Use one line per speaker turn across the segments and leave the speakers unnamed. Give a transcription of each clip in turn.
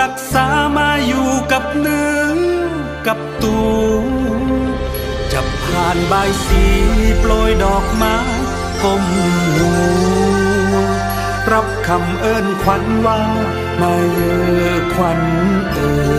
รักษามาอยู่กับเนื้อกับตัวจะผ่านใบสีโปรยดอกไม้ก้มหัวรับคำเอิ้นขวัญว่ามาเยอขวัญเอ่ย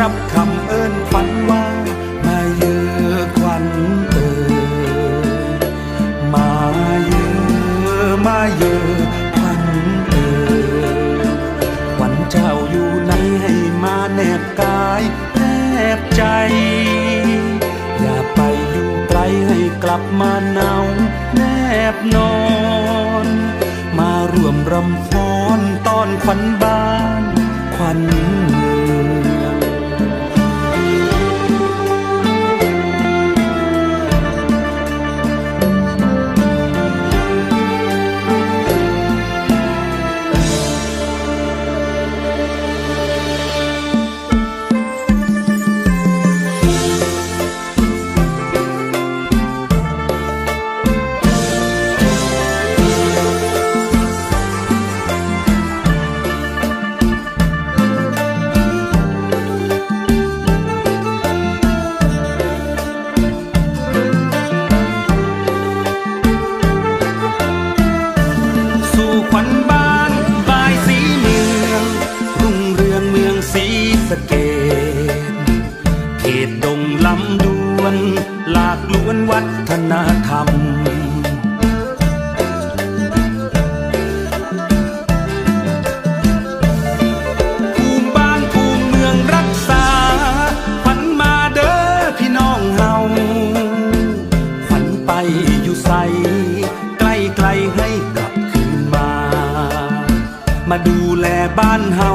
รับคำเอิ้นขวัญว่ามาเยอขวัญเอ๋ยมาเยอมาเยอขวัญเอ๋ยขวัญเจ้าอยู่ไหนให้มาแนบกายแนบใจ อย่าไปอยู่ไกลให้กลับมาเนาแนบนอน มาร่วมรำฟ้อนตอนขวัญบ้านขวัญ สะเกดเขตดงลำดวน หลากล้วนวัฒนธรรม ภูมิบ้านภูมิเมืองรักษาขวัญมาเด้อพี่น้องเฮาขวัญไปอยู่ใสใกล้ไกลๆให้กลับคืนมา มาดูแลบ้านเฮา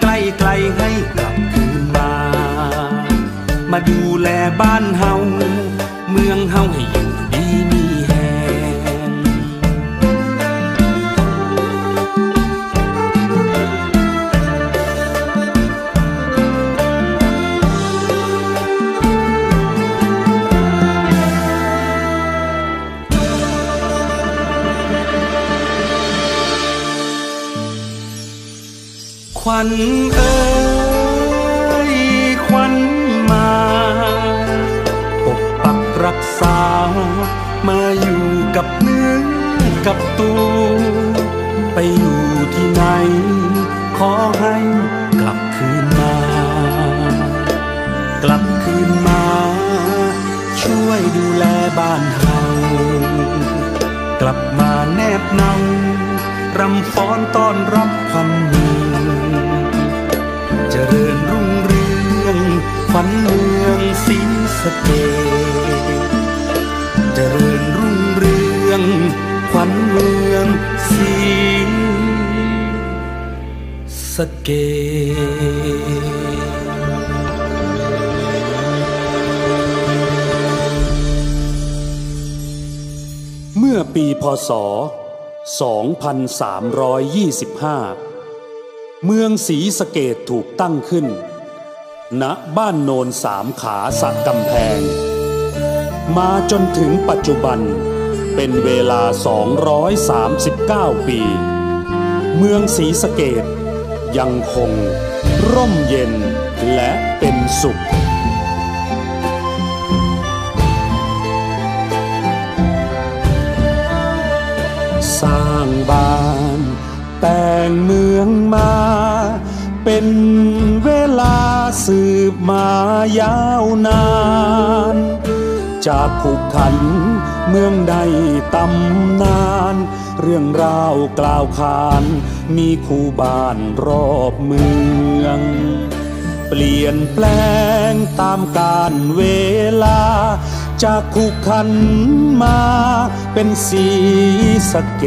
ใกล้ไกลให้กลับคืนมา มาดูแลบ้านเฮาเมืองเฮา วัญเอ๋ยขวัญมาปกปักรักษา มาอยู่กับเนื้อกับตัว ไปอยู่ที่ไหน ขอให้กลับคืนมา กลับคืนมา ช่วยดูแลบ้านเฮากลับมาแนบเนารำฟ้อนต้อนรับ สเกดเจริญรุ่งเรืองขวัญเมืองสีสเกเมื่อปีพศ 2325 เมืองศรีสะเกดถูกตั้งขึ้น ณบ้านโนนสามขาสะกำแพง มาจนถึงปัจจุบันเป็นเวลา 239 ปี เมืองศรีสะเกดยังคง ร่มเย็นและเป็นสุขสร้างบ้าน แต่งเมืองมา เป็น สืบมายาวนาน จากผูกขันเมืองใดตำนาน เรื่องราวกล่าวขาน มีคู่บ้านรอบเมือง เปลี่ยนแปลงตามกาลเวลา จากขุกขันมาเป็นสีสะเก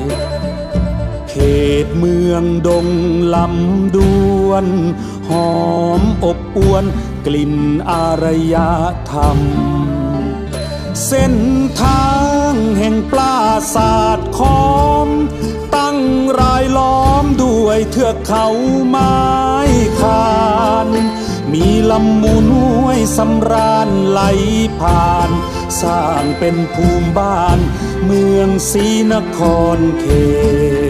ดเขตเมืองดงลำดวน หอมอบอวนกลิ่นอารยธรรม เส้นทางแห่งปราศาสาทคอม ตั้งรายล้อมด้วยเทือกเขาไม้คานมีลำมูลห้วยสำราญไหลผ่าน สร้างเป็นภูมิบ้าน เมืองศรีนครเขต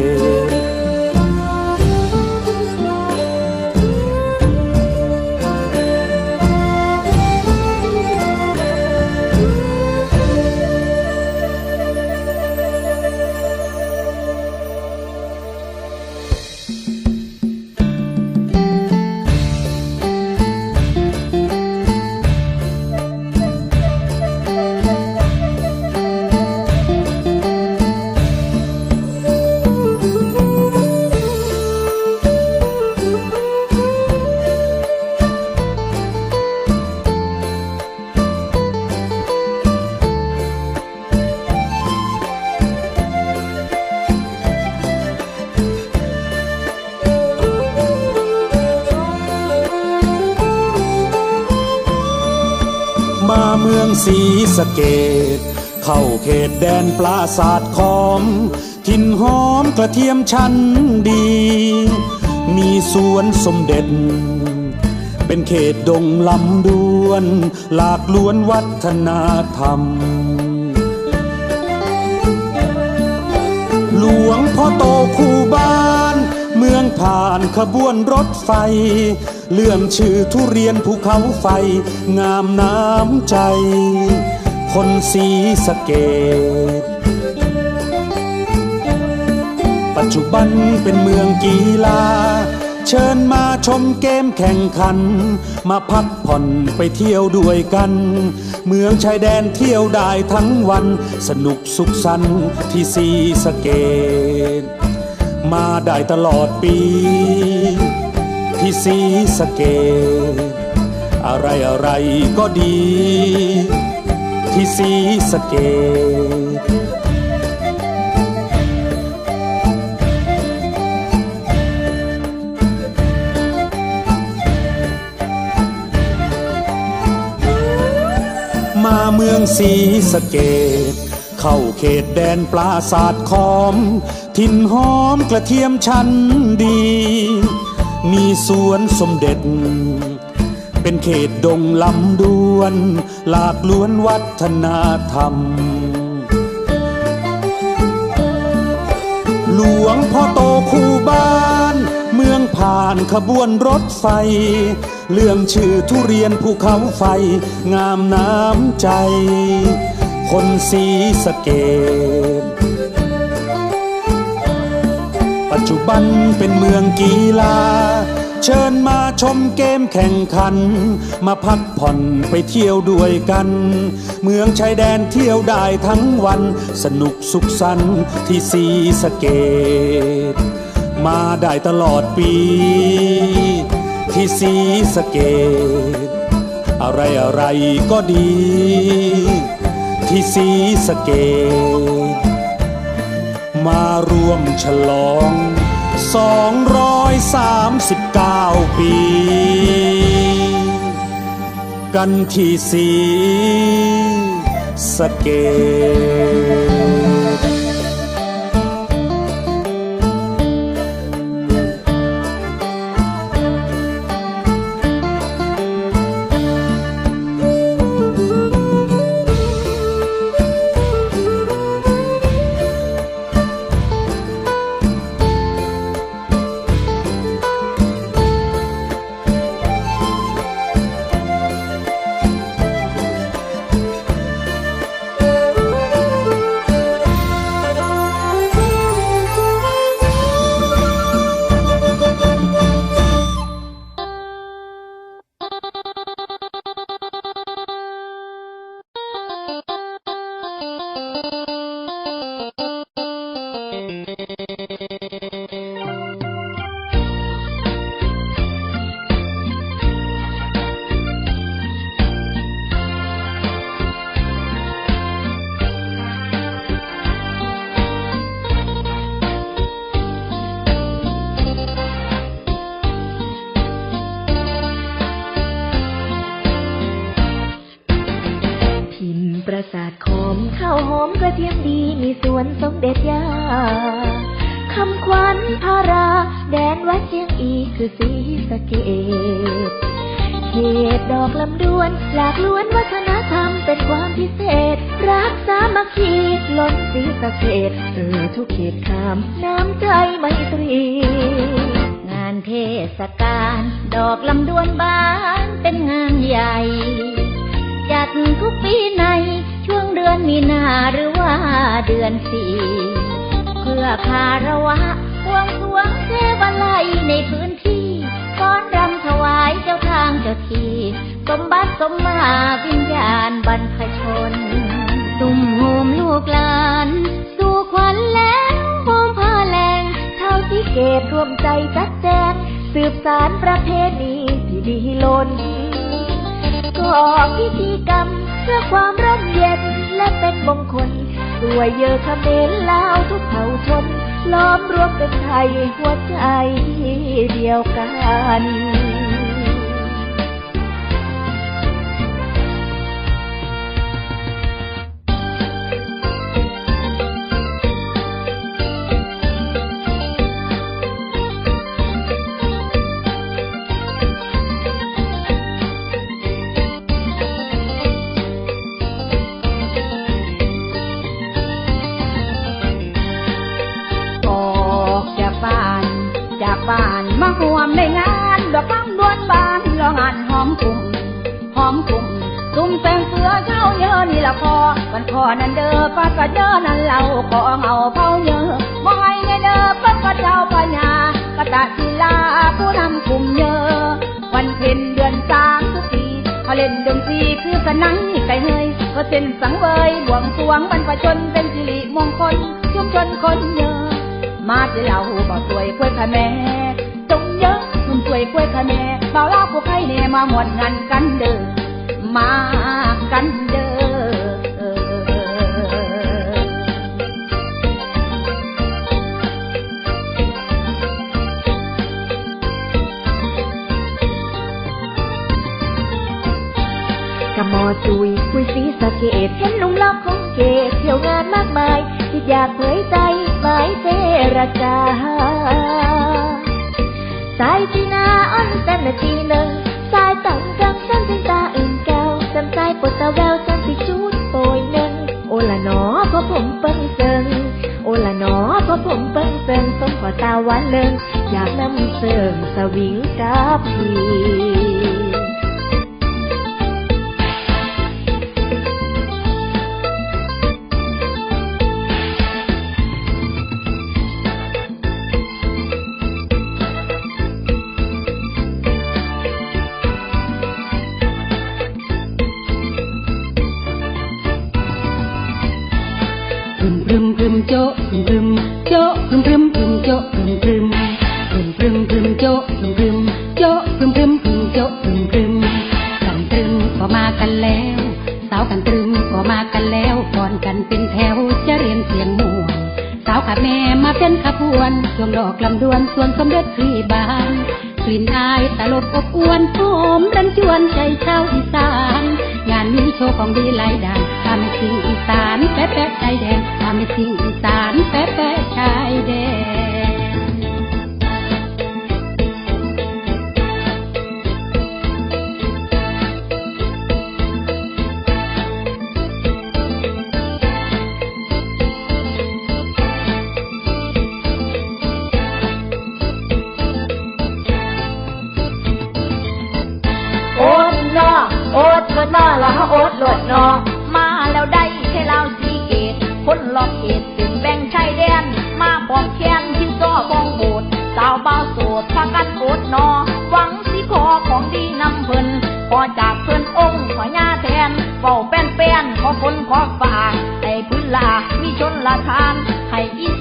เมืองศรีสะเกดเข้าเขตแดนปราสาทคอมถิ่นหอมกระเทียมชั้นดี มีสวนสมเด็จ เป็นเขตดงลำดวน หลากล้วนวัฒนธรรม หลวงพ่อโตคู่บ้าน เมืองผ่านขบวนรถไฟ เลื่อมชื่อทุเรียนภูเขาไฟ งามน้ำใจ คนสีสะเกดปัจจุบันเป็นเมืองกีฬา เชิญมาชมเกมแข่งขัน มาพักผ่อนไปเที่ยวด้วยกัน เมืองชายแดนเที่ยวได้ทั้งวัน สนุกสุขสันต์ที่สีสะเกด มาได้ตลอดปี ที่สีสะเกดอะไรอะไรก็ดี ที่สีสะเกดมาเมืองศรีสะเกดเข้าเขตแดนปราสาทคอม ถิ่นหอมกระเทียมชั้นดี มีสวนสมเด็จ เป็นเขตดงลำดวน หลากล้วนวัฒนธรรม หลวงพ่อโตคู่บ้าน เมืองผ่านขบวนรถไฟ เรื่องชื่อทุเรียนภูเขาไฟ งามน้ำใจ คนสีสเกด บันเป็นเมืองกีฬา เชิญมาชมเกมแข่งขัน มาพักผ่อนไปเที่ยวด้วยกัน เมืองชายแดนเที่ยวได้ทั้งวัน สนุกสุขสันต์ที่สีสะเกดมาได้ตลอดปี ที่สีสะเกดอะไรอะไรก็ดี ที่สีสะเกดมาร่วมฉลอง 239 ปี กันที่สีสเก
ต คือสีสะเกตเขตดอกลำดวน หลากล้วนวัฒนธรรมเป็นความพิเศษ รักสามัคคีล้นสีสะเกตเออทุกเขตขามน้ำใจไมตรี งานเทศกาลดอกลำดวนบานเป็นงานใหญ่ จัดทุกปีในช่วงเดือนมีนาหรือว่าเดือนสี่เพื่อคารวะวงสวงเทวไลในพื้นที่ ฟ้อนรำถวายเจ้าทางเจ้าทีสมบัติสมมาวิญญาณบรรพชน ตุ่มโฮมลูกหลาน สู่ขวัญแล้วโฮมผ้าแรงเท่าที่เกตรวมใจจัดแจงสืบสารประเพณีที่ดีล้นก็พิธีกรรมเพื่อความร่มเย็นและเป็นมงคลสวยเยอะเขมรลาวทุกเผ่าชน ล้อมรวมเป็นไทยหัวใจเดียวกัน
บ้านมาห่วมในงานดอกบังดวนบานละงานหอมกลุ่มหอมกลุ่มซุ่มแสงเสือเจ้าเยอะนี่ละพอวันพอนั่นเด้อป้าก็เยอะนั่นเราขอเอาเผาเยอะมองไงในเด้อป้าก็เจ้าปัญญากะตะศิลาผู้นำกลุ่มเยอะ วันเพ็ญเดือนสามทุกปีเขาเล่นดนตรีคือสนังไก่เฮยก็เส้นสังเวยบวงสวงบรรพชนเป็นสิริมงคลชุมชนคนเยอะ มาเจเราบ่สวยกล้วยค่ะเหนุ่มสวยกล้วยค่ะแม่เบา เล่าผู้ใครแน่มาหมดงานกันเด้อมากันเด้อ
กะหมอจุยคุยสีสะเก ตเห็นหนุ่มลอกานมายที่อยากเผยใจหมายเจรจาสายจีนาอ้อนแต่นาทีหนึ่งสายต่างกังฉันถึงตาอื่นแก้วจำใจปวดตาแววจันสิชุดโปยหนึ่งโอละนอพราะผมเปิ้งเซิงโอละนอพราะผมเปิ้งเซิงสมขอตาวานเลิงอยากนำเสริมสวิงกับพี่
รึมพรึมพรึมโจะพรึมพรึมพรึมพรึมพรึมโจะพรึมพรึมโจะพรึมพรึมพรึมโจะพรึมพรึมกันตรึมก็มากันแล้วสาวกันตรึมก็มากันแล้วก่อนกันเป็นแถวจะเรียนเสียงม่วนสาวกับแม่มาเป็นขบวนช่วงดอกลำดวนส่วนสมเด็จพรีบานกลิ่นอายตลบอบอวนหอมรันจวนใจชาวอีสาน งานนี้โชว์ของดีหลายด่าน สานแป๊ะแป๊ะชายแดนทำให้สิ่งอีสานแป๊ะแป๊ะชายแดน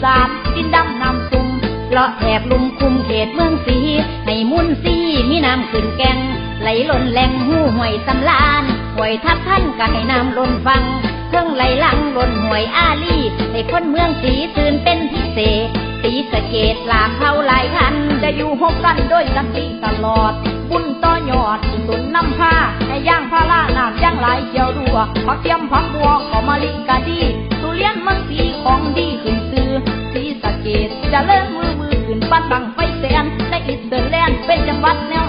สานกินดำนำซุ่มเลาะแถบลุมคุมเขตเมืองสีให้มุ่นซีมีน้ำขึ้นแกงไหลล้นแหลงหูห่วยสำลานห่วยทับท่านก็ให้น้ำล้นฟังเครื่องไหลลังล้นห่วยอาลีให้คนเมืองสีตื่นเป็นพิเศษสีสะเกตหลากเข้าหลายทันจะอยู่หกกันโดยสันติตลอด บุญต่อยอดสุนน้ำผ้าในย่างพาล่าน้ำย่างไหลายเจียวดูวผักเทียมผักบัวขอมาลิกะดีทุเรียนเมืองสีของดีขึ้นซื้อสีสะเกดจะเลิกมือมือขึ้นปั้นบังไฟแสนในอิสเตอร์แลนด์เป็นจังหวัดแนว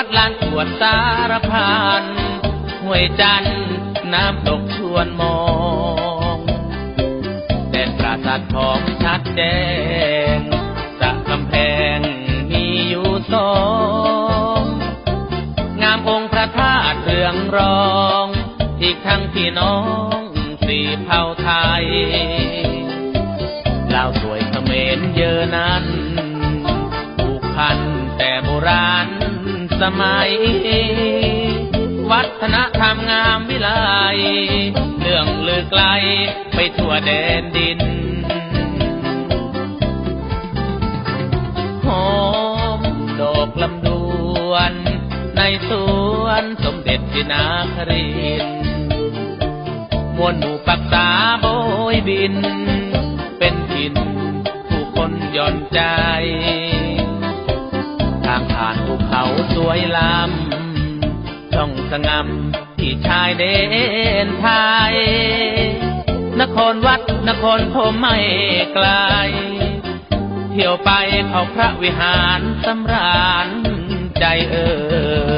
วัดลาน
ขวดสารพันห้วยจันน้ำตกชวนมองแดนปราสาททองชัดแดงสะกำแพงมีอยู่สองงามองค์พระธาตุเรืองรอง อีกทั้งพี่น้องสี่เผ่าไทยลาวสวยเขมรเยอนั้นผูกพันแต่โบราณ สมัย วัฒนธรรมงามวิไลเรื่องลือไกลไปทั่วแดนดินหอมดอกลำดวน ในสวนสมเด็จจินาครินมวลหมู่ปักษาโบยบิน เป็นถิ่นผู้คนย่อนใจ วยลำช่องสงำที่ชายเดนไทย นครวัดนครพมไม่ไกล เที่ยวไปเขาพระวิหารสำราญใจเอ่ย